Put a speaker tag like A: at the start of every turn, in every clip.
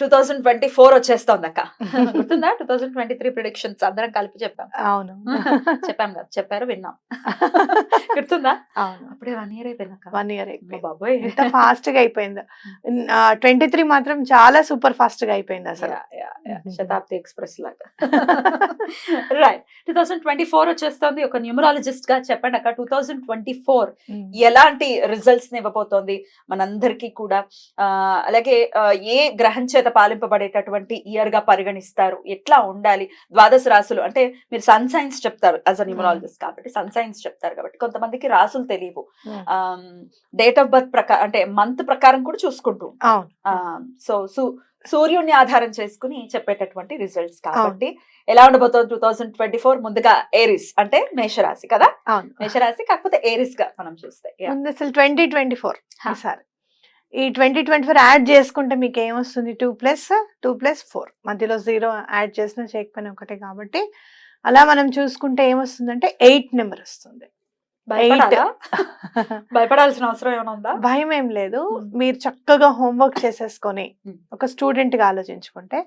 A: Two thousand twenty four వచ్చేస్తోంది అక్క గుర్తుందా? Two thousand twenty three predictions అందరం కలిపి చెప్పాం.
B: అవును.
A: చెప్పాం కదా. చెప్పారు విన్నాం. గుర్తుందా?
B: అవును.
A: అప్పుడే వన్ ఇయర్ అయిపోయింది అక్క
B: వన్ ఇయర్ అయిపోయింది
A: బాబోయ్.
B: ఎంత ఫాస్ట్గా అయిపోయింది. ట్వంటీ త్రీ మాత్రం చాలా సూపర్ ఫాస్ట్గా అయిపోయింది అసలు.
A: శతాబ్ది ఎక్స్ప్రెస్ లాగా. Right two thousand twenty four వచ్చేస్తుంది. ఒక న్యూమరాలజిస్ట్గా చెప్పండి అక్క. Two thousand twenty four. ఎలాంటి రిజల్ట్స్ ఇవ్వబోతోంది? మనందరికీ కూడా. అలాగే ఏ గ్రహం చేత పాలింపబడేటటువంటి ఇయర్గా పరిగణిస్తారు. ఎట్లా ఉండాలి? ద్వాదశ రాసులు అంటే మీరు సన్ సైన్స్ చెప్తారు యాజ్ అ న్యూమరాలజిస్ట్ కాబట్టి సన్ సైన్స్ చెప్తారు కాబట్టి కొంతమందికి రాసులు తెలియవు. డేట్ ఆఫ్ బర్త్ ప్రకారం అంటే మంత్ ప్రకారం కూడా చూసుకుంటూ సో సు సూర్యుడిని ఆధారం చేసుకుని చెప్పేటటువంటి రిజల్ట్స్ కాబట్టి ఎలా ఉండబోతోంది టూ థౌసండ్ ట్వంటీ ఫోర్ ముందుగా ఏరిస్ అంటే మేషరాశి కదా? మేషరాశి కాకపోతే ఏరిస్గా మనం చూస్తే
B: అసలు ట్వంటీ ట్వంటీ ఫోర్
A: హా.
B: ఈ ట్వంటీ ట్వంటీ ఫోర్ యాడ్ చేసుకుంటే మీకు ఏమొస్తుంది two plus two plus four మధ్యలో జీరో యాడ్ చేసిన చేయకపోయినా ఒకటే కాబట్టి అలా మనం చూసుకుంటే ఏమొస్తుందంటే ఎయిట్ నెంబర్ వస్తుంది
A: భయపడాలా? భయపడాల్సిన అవసరం ఏమైనా ఉందా
B: భయం ఏం లేదు. మీరు చక్కగా హోంవర్క్ చేసేసుకొని. ఒక స్టూడెంట్గా ఆలోచించుకుంటే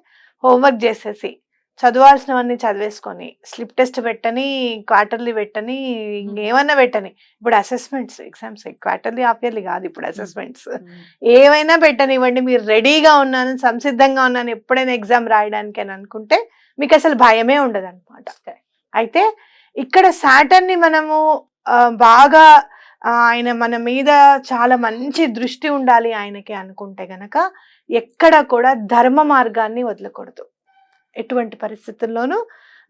B: హోంవర్క్ చేసేసి చదవాల్సినవన్నీ చదివేసుకొని స్లిప్ టెస్ట్ పెట్టని క్వార్టర్లీ పెట్టని ఇంకేమన్నా పెట్టని. ఇప్పుడు assessments exams quarterly half yearly కాదు ఇప్పుడు అసెస్మెంట్స్. ఏమైనా పెట్టనివ్వండి మీరు రెడీగా ఉన్నాను సంసిద్ధంగా ఉన్నాను ఎప్పుడైనా ఎగ్జామ్ రాయడానికి అని అనుకుంటే మీకు అసలు భయమే ఉండదు అనమాట అయితే ఇక్కడ సాటర్న్ని మనము బాగా ఆయన మన మీద చాలా మంచి దృష్టి ఉండాలి ఆయనకి అనుకుంటే గనక ఎక్కడ కూడా ధర్మ మార్గాన్ని వదలకూడదు. ఎటువంటి పరిస్థితుల్లోనూ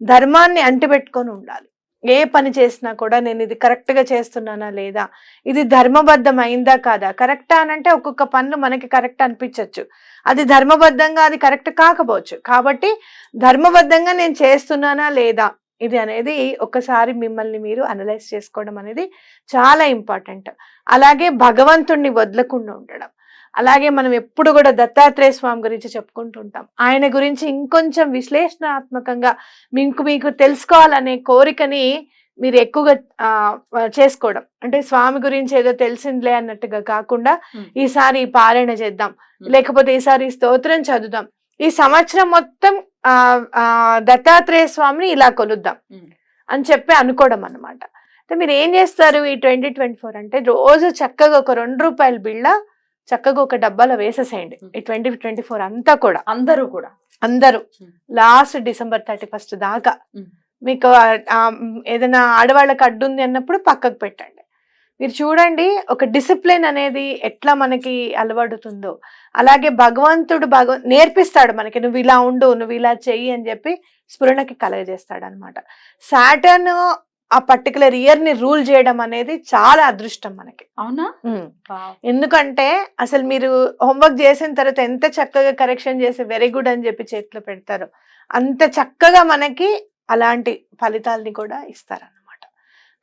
B: ధర్మాన్ని అంటిపెట్టుకొని ఉండాలి. ఏ పని చేసినా కూడా నేను ఇది కరెక్ట్గా చేస్తున్నానా లేదా? ఇది ధర్మబద్ధం అయిందా కాదా? కరెక్టా అని అంటే ఒక్కొక్క పనులు మనకి కరెక్ట్ అనిపించవచ్చు అది ధర్మబద్ధంగా అది కరెక్ట్ కాకపోవచ్చు. కాబట్టి ధర్మబద్ధంగా నేను చేస్తున్నానా లేదా? ఇది అనేది ఒకసారి మిమ్మల్ని మీరు అనలైజ్ చేసుకోవడం అనేది చాలా ఇంపార్టెంట్. అలాగే భగవంతుణ్ణి వదలకుండా ఉండడం. అలాగే మనం ఎప్పుడు కూడా దత్తాత్రేయ స్వామి గురించి చెప్పుకుంటుంటాం ఆయన గురించి ఇంకొంచెం విశ్లేషణాత్మకంగా మీకు మీకు తెలుసుకోవాలనే కోరికని మీరు ఎక్కువగా ఆ, చేసుకోవడం అంటే స్వామి గురించి ఏదో తెలిసిందిలే అన్నట్టుగా కాకుండా. ఈసారి పారాయణ చేద్దాం. లేకపోతే ఈసారి స్తోత్రం చదువుదాం ఈ సంవత్సరం మొత్తం దత్తాత్రేయ స్వామిని ఇలా కొలుద్దాం. అని చెప్పి అనుకోవడం అన్నమాట అంటే మీరు ఏం చేస్తారు ఈ ట్వంటీ ట్వంటీ ఫోర్ అంటే రోజు చక్కగా ఒక రెండు రూపాయల బిళ్ళ చక్కగా ఒక డబ్బాలో వేసేసేయండి. ఈ ట్వంటీ ట్వంటీ ఫోర్ అంతా కూడా.
A: అందరూ కూడా.
B: అందరూ. లాస్ట్ డిసెంబర్ థర్టీ ఫస్ట్ దాకా. మీకు ఏదైనా ఆడవాళ్ళకి అడ్డు ఉంది అన్నప్పుడు పక్కకు పెట్టండి. మీరు చూడండి ఒక డిసిప్లిన్ అనేది ఎట్లా మనకి అలవడుతుందో అలాగే భగవంతుడు భగవ నేర్పిస్తాడు మనకి నువ్వు ఇలా ఉండు నువ్వు ఇలా చెయ్యి అని చెప్పి స్ఫురణకి కలగజేస్తాడు అనమాట సాటర్న్ ఆ పర్టికులర్ ఇయర్ని రూల్ చేయడం అనేది చాలా అదృష్టం మనకి.
A: అవునా.
B: ఎందుకంటే అసలు మీరు హోంవర్క్ చేసిన తర్వాత ఎంత చక్కగా కరెక్షన్ చేసి వెరీ గుడ్ అని చెప్పి చేతిలో పెడతారో అంత చక్కగా మనకి అలాంటి ఫలితాలని కూడా ఇస్తారన్నమాట.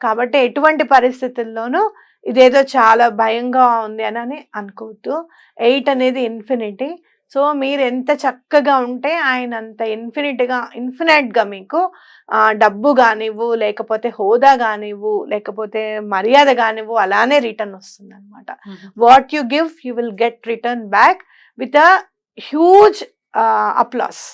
B: కాబట్టి ఎటువంటి పరిస్థితుల్లోనూ ఇదేదో చాలా భయంగా ఉంది అని అని అనుకోవద్దు. ఎయిట్ అనేది ఇన్ఫినిటీ సో మీరు ఎంత చక్కగా ఉంటే ఆయన అంత ఇన్ఫినిట్గా ఇన్ఫినైట్గా మీకు డబ్బు కానివ్వు లేకపోతే హోదా కానివ్వు లేకపోతే మర్యాద కానివ్వు అలానే రిటర్న్ వస్తుంది అనమాట what you give you will get return back with a huge applause.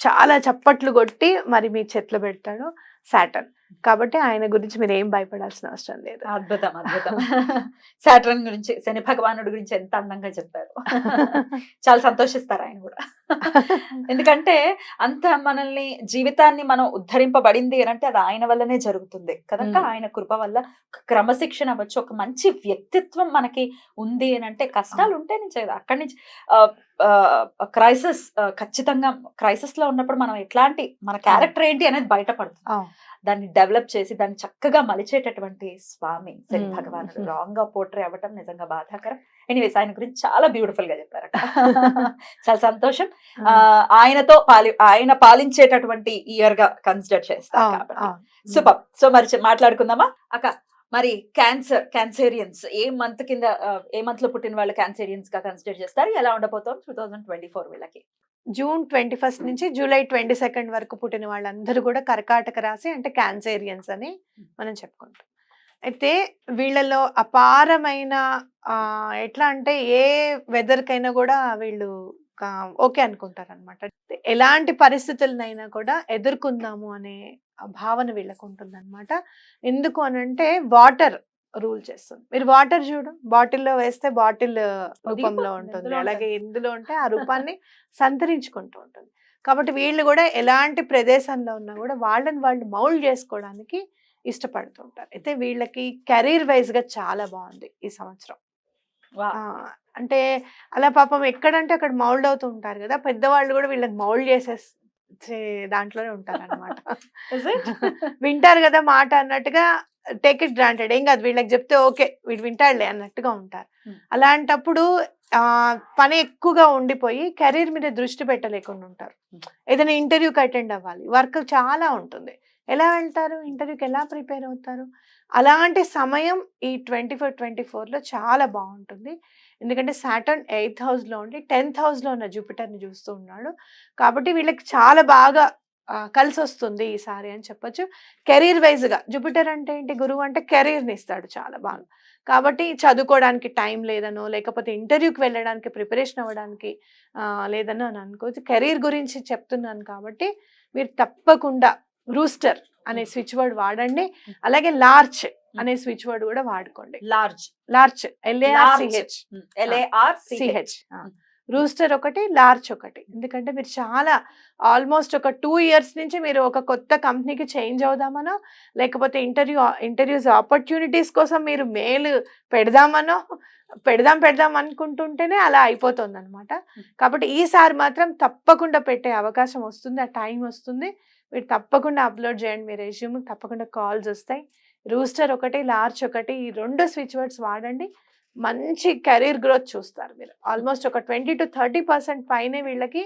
B: చాలా చప్పట్లు కొట్టి మరి మీ చేతిలో పెడతాడు సాటర్న్. కాబట్టి ఆయన గురించి మీరు ఏం భయపడాల్సిన అవసరం లేదు.
A: అద్భుతం అద్భుతం. సాటర్న్ గురించి శని భగవానుడి గురించి ఎంత అందంగా చెప్పారు. చాలా సంతోషిస్తారు ఆయన కూడా. ఎందుకంటే అంత మనల్ని జీవితాన్ని మనం ఉద్ధరింపబడింది అని అంటే అది ఆయన వల్లనే జరుగుతుంది. కనుక. ఆయన కృప వల్ల క్రమశిక్షణ అవ్వచ్చు ఒక మంచి వ్యక్తిత్వం మనకి ఉంది అని అంటే కష్టాలు ఉంటే నుంచి అక్కడి నుంచి క్రైసిస్ ఖచ్చితంగా క్రైసిస్లో ఉన్నప్పుడు మనం ఎట్లాంటి మన క్యారెక్టర్ ఏంటి అనేది బయటపడుతుంది. దాన్ని డెవలప్ చేసి దాన్ని చక్కగా మలిచేటటువంటి స్వామి. శని. భగవానుడు రాంగ్గా పోట్రే అవ్వటం నిజంగా బాధాకరం. ఎనీవేస్ ఆయన గురించి చాలా బ్యూటిఫుల్గా చెప్పారు చాలా సంతోషం. ఆ, ఆయనతో పాలి ఆయన పాలించేటటువంటి ఇయర్గా కన్సిడర్ చేస్తారు కాబట్టి. సూపర్ సో మరి మాట్లాడుకుందామా? అక్క మరి క్యాన్సర్ క్యాన్సేరియన్స్ ఏ మంత్ కింద ఏ మంత్లో పుట్టిన వాళ్ళు క్యాన్సేరియన్స్గా కన్సిడర్ చేస్తారు? ఎలా ఉండబోతోంది టూ థౌసండ్ ట్వంటీ ఫోర్ వీళ్ళకి?
B: జూన్ ట్వంటీ ఫస్ట్ నుంచి జూలై ట్వంటీ సెకండ్ వరకు పుట్టిన వాళ్ళందరూ కూడా కర్కాటక రాశి అంటే క్యాన్సేరియన్స్ అని మనం చెప్పుకుంటాం. అయితే వీళ్ళలో అపారమైన ఎట్లా అంటే ఏ వెదర్ కైనా కూడా వీళ్ళు ఓకే అనుకుంటారు అనమాట ఎలాంటి పరిస్థితులనైనా కూడా ఎదుర్కొందాము అనే భావన వీళ్ళకు ఉంటుంది అనమాట ఎందుకు అనంటే వాటర్ రూల్ చేస్తుంది. మీరు వాటర్ చూడు బాటిల్లో వేస్తే బాటిల్ రూపంలో ఉంటుంది. అలాగే. ఎందులో ఉంటే ఆ రూపాన్ని సంతరించుకుంటూ ఉంటుంది. కాబట్టి వీళ్ళు కూడా ఎలాంటి ప్రదేశంలో ఉన్నా కూడా వాళ్ళని వాళ్ళు మౌల్డ్ చేసుకోవడానికి ఇష్టపడుతుంటారు అయితే వీళ్ళకి కెరీర్ వైజ్గా చాలా బాగుంది ఈ సంవత్సరం. అంటే అలా పాపం ఎక్కడంటే అక్కడ మౌల్డ్ అవుతూ ఉంటారు కదా పెద్దవాళ్ళు కూడా వీళ్ళని మౌల్డ్ చేసేసే దాంట్లోనే ఉంటారు అనమాట
A: Is it?
B: వింటారు కదా మాట అన్నట్టుగా టేక్ ఇట్ గ్రాంటెడ్ ఏం కాదు వీళ్ళకి చెప్తే ఓకే వీడు వింటాడులే అన్నట్టుగా ఉంటారు.
A: Hmm.
B: అలాంటప్పుడు ఆ పని ఎక్కువగా ఉండిపోయి కెరీర్ మీద దృష్టి పెట్టలేకుండా ఉంటారు.
A: Hmm.
B: ఏదైనా ఇంటర్వ్యూకి అటెండ్ అవ్వాలి. వర్క్ చాలా ఉంటుంది. ఎలా వెళ్తారు? ఇంటర్వ్యూకి ఎలా ప్రిపేర్ అవుతారు? అలాంటి సమయం ఈ ట్వంటీ ఫోర్ ట్వంటీ ఫోర్లో చాలా బాగుంటుంది. ఎందుకంటే సాటర్న్ ఎయిత్ హౌస్లో ఉండి టెన్త్ హౌస్లో ఉన్న జూపిటర్ని చూస్తూ ఉన్నాడు. కాబట్టి వీళ్ళకి చాలా బాగా కలిసి వస్తుంది ఈసారి అని చెప్పొచ్చు. కెరీర్ వైజ్గా జూపిటర్ అంటే ఏంటి? గురువు అంటే కెరీర్ని ఇస్తాడు చాలా బాగా. కాబట్టి చదువుకోవడానికి టైం లేదనో లేకపోతే ఇంటర్వ్యూకి వెళ్ళడానికి ప్రిపరేషన్ అవ్వడానికి లేదనో అని అనుకోవచ్చు. కెరీర్ గురించి చెప్తున్నాను కాబట్టి మీరు తప్పకుండా రూస్టర్ అనే స్విచ్ వర్డ్ వాడండి. అలాగే లార్చ్ అనే స్విచ్ వర్డ్ కూడా వాడుకోండి.
A: Large.
B: Larch L A R C H
A: L A R
B: C H rooster ఒకటి లార్చ్ ఒకటి. ఎందుకంటే మీరు చాలా ఆల్మోస్ట్ ఒక టూ ఇయర్స్ నుంచి మీరు ఒక కొత్త కంపెనీకి చేంజ్ అవుదామనో లేకపోతే ఇంటర్వ్యూ ఇంటర్వ్యూస్ ఆపర్చునిటీస్ కోసం మీరు మెయిల్ పెడదామనో పెడదాం పెడదాం అనుకుంటుంటేనే అలా అయిపోతుంది అనమాట కాబట్టి ఈసారి మాత్రం తప్పకుండా పెట్టే అవకాశం వస్తుంది ఆ టైం వస్తుంది. మీరు తప్పకుండా అప్లోడ్ చేయండి మీ రెజ్యూమ్ తప్పకుండా కాల్స్ వస్తాయి. రూస్టర్ ఒకటి లార్చ్ ఒకటి ఈ రెండు స్విచ్ వర్డ్స్ వాడండి. మంచి కెరీర్ గ్రోత్ చూస్తారు మీరు. ఆల్మోస్ట్ ఒక ట్వంటీ టు థర్టీ పర్సెంట్ పైనే వీళ్ళకి.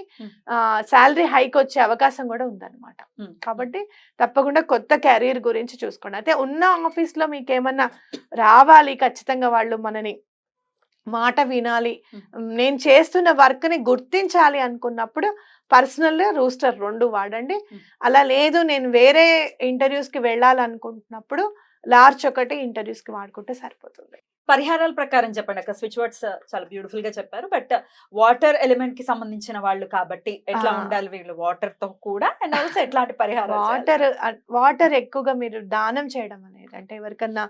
B: శాలరీ హైక్ వచ్చే అవకాశం కూడా ఉందన్నమాట. కాబట్టి తప్పకుండా కొత్త కెరీర్ గురించి చూసుకోండి. అయితే ఉన్న ఆఫీస్లో మీకు ఏమన్నా రావాలి ఖచ్చితంగా వాళ్ళు మనని మాట వినాలి. నేను చేస్తున్న వర్క్ని గుర్తించాలి అనుకున్నప్పుడు పర్సనల్ రూస్టర్ రెండు వాడండి. అలా లేదు నేను వేరే ఇంటర్వ్యూస్కి వెళ్ళాలనుకుంటున్నప్పుడు లార్చ్ ఒకటి ఇంటర్వ్యూస్కి వాడుకుంటే సరిపోతుంది.
A: పరిహారాల ప్రకారం చెప్పండి అక్క. స్విచ్ వర్డ్స్ చాలా బ్యూటిఫుల్గా చెప్పారు. బట్ వాటర్ ఎలిమెంట్కి సంబంధించిన వాళ్ళు కాబట్టి ఎట్లా. ఉండాలి వీళ్ళు? వాటర్తో కూడా అండ్ ఆల్సో ఎట్లాంటి పరిహారాలు
B: వాటర్ వాటర్ ఎక్కువగా మీరు దానం చేయడం అనేది అంటే ఎవరికన్నా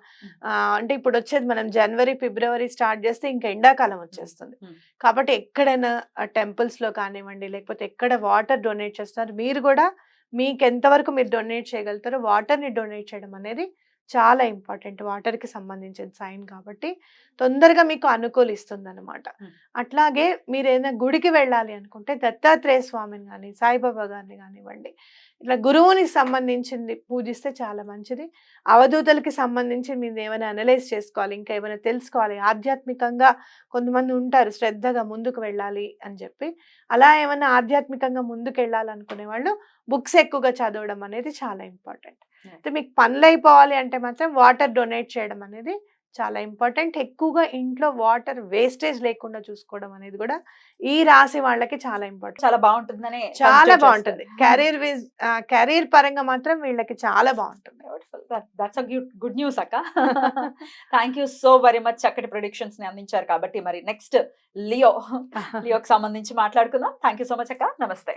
B: అంటే ఇప్పుడు వచ్చేది మనం జనవరి ఫిబ్రవరి స్టార్ట్ చేస్తే ఇంకా ఎండాకాలం వచ్చేస్తుంది. కాబట్టి ఎక్కడైనా టెంపుల్స్లో కానివ్వండి లేకపోతే ఎక్కడ వాటర్ డొనేట్ చేస్తున్నారు మీరు కూడా మీకు ఎంతవరకు మీరు డొనేట్ చేయగలుగుతారో వాటర్ని డొనేట్ చేయడం అనేది చాలా ఇంపార్టెంట్ వాటర్కి సంబంధించిన సైన్ కాబట్టి తొందరగా మీకు అనుకూలిస్తుంది అనమాట. అట్లాగే మీరు ఏదైనా గుడికి వెళ్ళాలి అనుకుంటే దత్తాత్రేయ స్వామిని కానీ సాయిబాబా గారిని కానివ్వండి ఇట్లా గురువుని సంబంధించింది పూజిస్తే చాలా మంచిది. అవధూతలకి సంబంధించి మీరు ఏమైనా అనలైజ్ చేసుకోవాలి ఇంకా ఏమైనా తెలుసుకోవాలి. ఆధ్యాత్మికంగా కొంతమంది ఉంటారు శ్రద్ధగా ముందుకు వెళ్ళాలి అని చెప్పి. అలా ఏమైనా ఆధ్యాత్మికంగా ముందుకు వెళ్ళాలనుకునే వాళ్ళు బుక్స్ ఎక్కువగా చదవడం అనేది చాలా ఇంపార్టెంట్. అయితే మీకు పనులు అయిపోవాలి అంటే మాత్రం వాటర్ డొనేట్ చేయడం అనేది చాలా ఇంపార్టెంట్. ఎక్కువగా ఇంట్లో వాటర్ వేస్టేజ్ లేకుండా చూసుకోవడం అనేది కూడా ఈ రాశి వాళ్ళకి చాలా ఇంపార్టెంట్.
A: చాలా బాగుంటుందని
B: చాలా బాగుంటుంది. కెరీర్ విజ్ కెరీర్ పరంగా మాత్రం వీళ్ళకి చాలా బాగుంటుంది.
A: దట్స్ గుడ్ గుడ్ న్యూస్ అక్క. Thank you so very much చక్కటి ప్రొడిక్షన్స్ని అందించారు కాబట్టి మరి నెక్స్ట్ లియో లియోకి సంబంధించి మాట్లాడుకుందాం. థ్యాంక్ యూ సో మచ్ అక్క. నమస్తే.